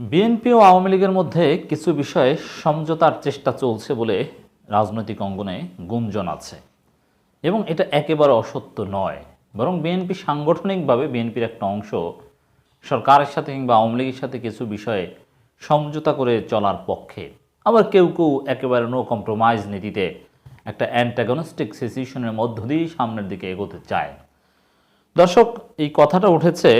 BNP ও আওয়ামী লীগের মধ্যে কিছু বিষয়ে সমঝোতার চেষ্টা চলছে বলে রাজনৈতিক অঙ্গনে গুঞ্জন আছে। এবং এটা একেবারে অসত্য নয়। বরং বিএনপি সাংগঠনিকভাবে বিএনপির একটা অংশ, সরকারের সাথে কিংবা আওয়ামী লীগের সাথে কিছু বিষয়ে সমঝোতা করে চলার পক্ষে। আবার কেউ কেউ একেবারে নো কম্প্রোমাইজ নীতিতে একটা অ্যান্টাগনিস্টিক সিচুয়েশনের মধ্য দিয়েই সামনের দিকে এগোতে চায়। দর্শক, এই কথাটা উঠেছে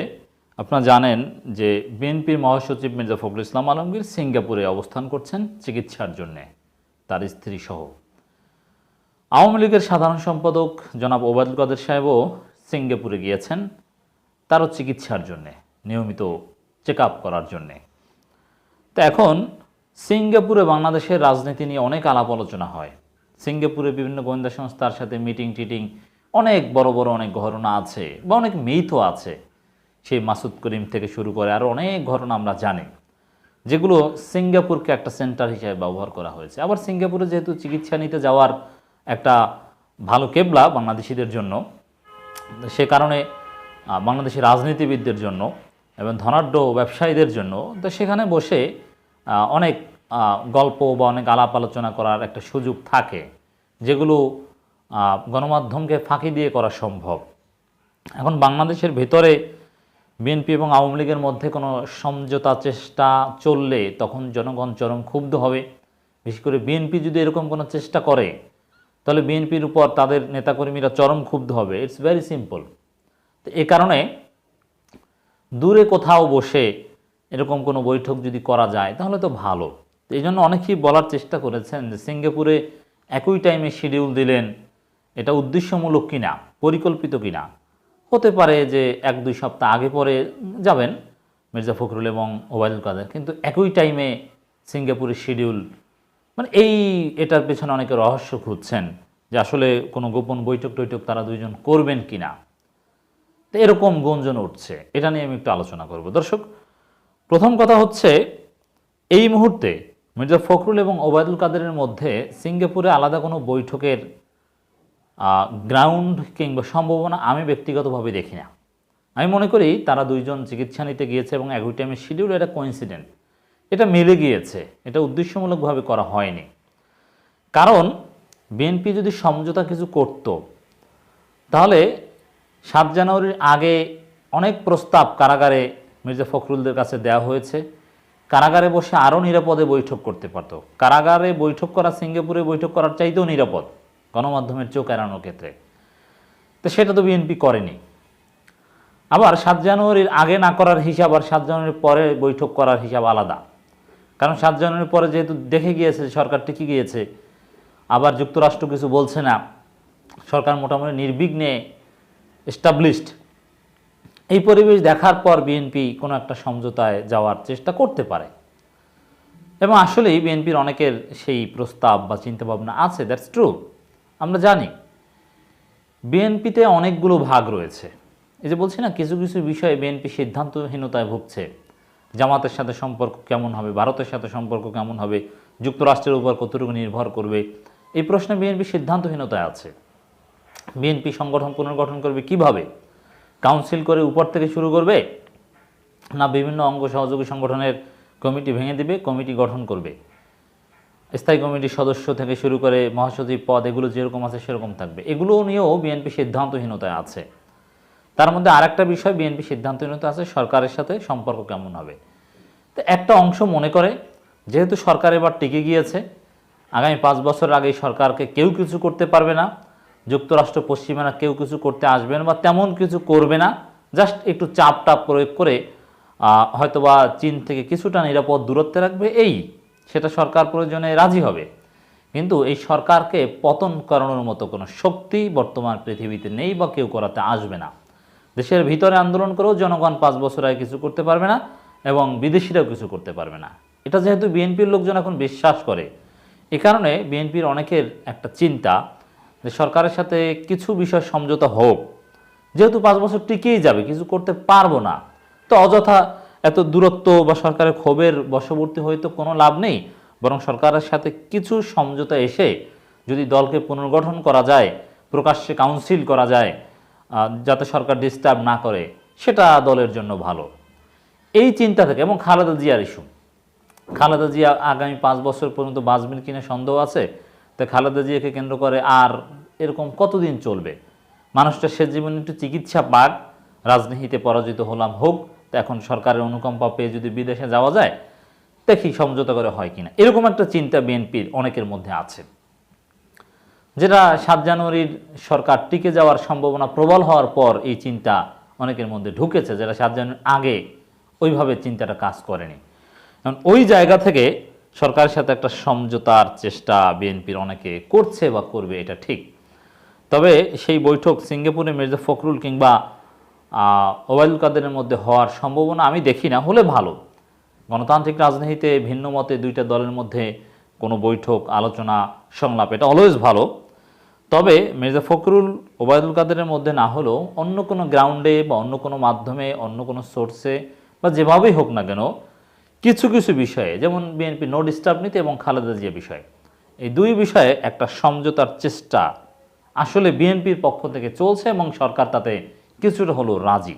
আপনারা জানেন যে বিএনপির মহাসচিব মির্জা ফখরুল ইসলাম আলমগীর সিঙ্গাপুরে অবস্থান করছেন চিকিৎসার জন্যে, তার স্ত্রী সহ আওয়ামী লীগের সাধারণ সম্পাদক জনাব ওবায়দুল কাদের সাহেবও সিঙ্গাপুরে গিয়েছেন তারও চিকিৎসার জন্যে, নিয়মিত চেক করার জন্যে। তো এখন সিঙ্গাপুরে বাংলাদেশের রাজনীতি নিয়ে অনেক আলাপ আলোচনা হয়। সিঙ্গাপুরে বিভিন্ন গোয়েন্দা সংস্থার সাথে মিটিং টিটিং অনেক বড় বড় অনেক ঘটনা আছে বা অনেক মিথও আছে। সেই মাসুদ করিম থেকে শুরু করে আরও অনেক ঘটনা আমরা জানি যেগুলো সিঙ্গাপুরকে একটা সেন্টার হিসেবে ব্যবহার করা হয়েছে। আবার সিঙ্গাপুরে যেহেতু চিকিৎসা নিতে যাওয়ার একটা ভালো কেবলা বাংলাদেশিদের জন্য সে কারণে আহ, বাংলাদেশের রাজনীতিবিদদের জন্য এবং ধনাঢ্য ব্যবসায়ীদের জন্য তো সেখানে বসে অনেক গল্প বা অনেক আলাপ আলোচনা করার একটা সুযোগ থাকে যেগুলো গণমাধ্যমকে ফাঁকি দিয়ে করা সম্ভব। এখন বাংলাদেশের ভেতরে বিএনপি এবং আওয়ামী লীগের মধ্যে কোনো সমঝোতা চেষ্টা চললে তখন জনগণ চরম ক্ষুব্ধ হবে। বিশেষ করে বিএনপি যদি এরকম কোনো চেষ্টা করে, তাহলে বিএনপির উপর তাদের নেতাকর্মীরা চরম ক্ষুব্ধ হবে। ইটস ভেরি সিম্পল তো এ কারণে দূরে কোথাও বসে এরকম কোনো বৈঠক যদি করা যায়, তাহলে তো ভালো। তো এই জন্য অনেকেই বলার চেষ্টা করেছেন যে সিঙ্গাপুরে একই টাইমে শিডিউল দিলেন, এটা উদ্দেশ্যমূলক কিনা, পরিকল্পিত কিনা। হতে পারে যে এক, দুই সপ্তাহ আগে পরে যাবেন মির্জা ফখরুল এবং ওবায়দুল কাদের, কিন্তু একই টাইমে সিঙ্গাপুরের শিডিউল মানে এই, এটার পেছনে অনেকে রহস্য খুঁজছেন যে আসলে কোনো গোপন বৈঠক টৈঠক তারা দুইজন করবেন কিনা। তো এরকম গুঞ্জন উঠছে, এটা নিয়ে আমি একটু আলোচনা করব। দর্শক, প্রথম কথা হচ্ছে, এই মুহূর্তে মির্জা ফখরুল এবং ওবায়দুল কাদেরের মধ্যে সিঙ্গাপুরে আলাদা কোনো বৈঠকের গ্রাউন্ড কিংবা সম্ভাবনা আমি ব্যক্তিগতভাবে দেখি না। আমি মনে করি তারা দুইজন চিকিৎসা নিতে গিয়েছে এবং একই টাইমে শিডিউল এটা কোইন্সিডেন্ট এটা মিলে গিয়েছে। এটা উদ্দেশ্যমূলকভাবে করা হয়নি। কারণ বিএনপি যদি সমঝোতা কিছু করত, তাহলে সাত জানুয়ারির আগে অনেক প্রস্তাব কারাগারে মির্জা ফখরুলদের কাছে দেওয়া হয়েছে। কারাগারে বসে আরও নিরাপদে বৈঠক করতে পারত। কারাগারে বৈঠক করা, সিঙ্গাপুরে বৈঠক করার চাইতেও নিরাপদ। গণমাধ্যমের চোখ এড়ানোর ক্ষেত্রে। তো সেটা তো বিএনপি করেনি। আবার সাত জানুয়ারির আগে না করার হিসাব আর সাত জানুয়ারির পরে বৈঠক করার হিসাব আলাদা। কারণ সাত জানুয়ারির পরে যেহেতু দেখে গিয়েছে সরকার টিকে গিয়েছে, আবার যুক্তরাষ্ট্র কিছু বলছে না, সরকার মোটামুটি নির্বিঘ্নে এস্টাবলিশড এই পরিবেশ দেখার পর বিএনপি কোনো একটা সমঝোতায় যাওয়ার চেষ্টা করতে পারে। এবং আসলেই বিএনপির অনেকের সেই প্রস্তাব বা চিন্তাভাবনা আছে দ্যাটস ট্রু আমরা জানি, বিএনপিতে অনেকগুলো ভাগ রয়েছে। এই যে বলছি না, কিছু কিছু বিষয়ে বিএনপি সিদ্ধান্তহীনতায় ভুগছে। জামাতের সাথে সম্পর্ক কেমন হবে, ভারতের সাথে সম্পর্ক কেমন হবে, যুক্তরাষ্ট্রের উপর কতটুকু নির্ভর করবে, এই প্রশ্নে বিএনপি সিদ্ধান্তহীনতায় আছে। বিএনপি সংগঠন পুনর্গঠন করবে কীভাবে? কাউন্সিল করে উপর থেকে শুরু করবে? না বিভিন্ন অঙ্গ সহযোগী সংগঠনের কমিটি ভেঙে দিবে, কমিটি গঠন করবে? স্থায়ী কমিটির সদস্য থেকে শুরু করে মহাসচিব পদ, এগুলো যেরকম আছে সেরকম থাকবে। এগুলো নিয়েও বিএনপি সিদ্ধান্তহীনতায় আছে। তার মধ্যে আরেকটা বিষয়, বিএনপি সিদ্ধান্তহীনতা আছে, সরকারের সাথে সম্পর্ক কেমন হবে? তো একটা অংশ মনে করে, যেহেতু সরকার এবার টিকে গিয়েছে, আগামী পাঁচ বছর আগে সরকারকে কেউ কিছু করতে পারবে না, যুক্তরাষ্ট্র, পশ্চিমারা কেউ কিছু করতে আসবে না বা তেমন কিছু করবে না, জাস্ট একটু চাপ টাপ প্রয়োগ করে হয়তোবা চীন থেকে কিছুটা নিরাপদ দূরত্বে রাখবে, এই সেটা সরকার প্রয়োজনে রাজি হবে। কিন্তু এই সরকারকে পতন করানোর মতো কোনো শক্তি বর্তমান পৃথিবীতে নেই বা কেউ করাতে আসবে না। দেশের ভিতরে আন্দোলন করেও জনগণ পাঁচ বছর আগে কিছু করতে পারবে না এবং বিদেশিরাও কিছু করতে পারবে না। এটা যেহেতু বিএনপির লোকজন এখন বিশ্বাস করে। এ কারণে বিএনপির অনেকের একটা চিন্তা যে সরকারের সাথে কিছু বিষয় সমঝোতা হোক। যেহেতু পাঁচ বছর টিকেই যাবে, কিছু করতে পারব না। তো অযথা এত দূরত্ব বা সরকারের ক্ষোভের বশবর্তী হয়ে তো কোনো লাভ নেই, বরং সরকারের সাথে কিছু সমঝোতা এসে যদি দলকে পুনর্গঠন করা যায়, প্রকাশ্যে কাউন্সিল করা যায় যাতে সরকার ডিস্টার্ব না করে, সেটা দলের জন্য ভালো। এই চিন্তা থেকে, এবং খালেদা জিয়ার ইস্যু খালেদা জিয়া আগামী পাঁচ বছর পর্যন্ত বাঁচবেন কিনা সন্দেহ আছে, তো খালেদা জিয়াকে কেন্দ্র করে আর এরকম কতদিন চলবে? মানুষটা সে জীবনে একটু চিকিৎসা পাক, রাজনীতিতে পরাজিত হলাম হোক তো এখন সরকারের অনুকম্পা পেয়ে যদি বিদেশে যাওয়া যায়, দেখি সমঝোতা করে হয় কিনা। এরকম একটা চিন্তা বিএনপির অনেকের মধ্যে আছে। যেটা সাত জানুয়ারির সরকার টিকে যাওয়ার সম্ভাবনা প্রবল হওয়ার পর এই চিন্তা অনেকের মধ্যে ঢুকেছে যেটা সাত জানুয়ারির আগে ওইভাবে চিন্তাটা কাজ করেনি। কারণ ওই জায়গা থেকে সরকারের সাথে একটা সমঝোতার চেষ্টা বিএনপির অনেকে করছে বা করবে, এটা ঠিক। তবে সেই বৈঠক সিঙ্গাপুরে মির্জা ফখরুল কিংবা ওবায়দুল কাদেরের মধ্যে হওয়ার সম্ভাবনা আমি দেখি না, হলে ভালো। গণতান্ত্রিক রাজনীতিতে ভিন্ন মতে দুইটা দলের মধ্যে কোনো বৈঠক, আলোচনা, সংলাপ, এটা অলওয়েজ ভালো। তবে মির্জা ফখরুল ওবায়দুল কাদেরের মধ্যে না হলেও অন্য কোনো গ্রাউন্ডে বা অন্য কোনো মাধ্যমে, অন্য কোনো সোর্সে বা যেভাবেই হোক না কেন, কিছু কিছু বিষয়ে, যেমন বিএনপি নো ডিস্টার্ব নীতি এবং খালেদা জিয়া বিষয়, এই দুই বিষয়ে একটা সমঝোতার চেষ্টা আসলে বিএনপির পক্ষ থেকে চলছে এবং সরকার তাতে কিছুটা হলো রাজি।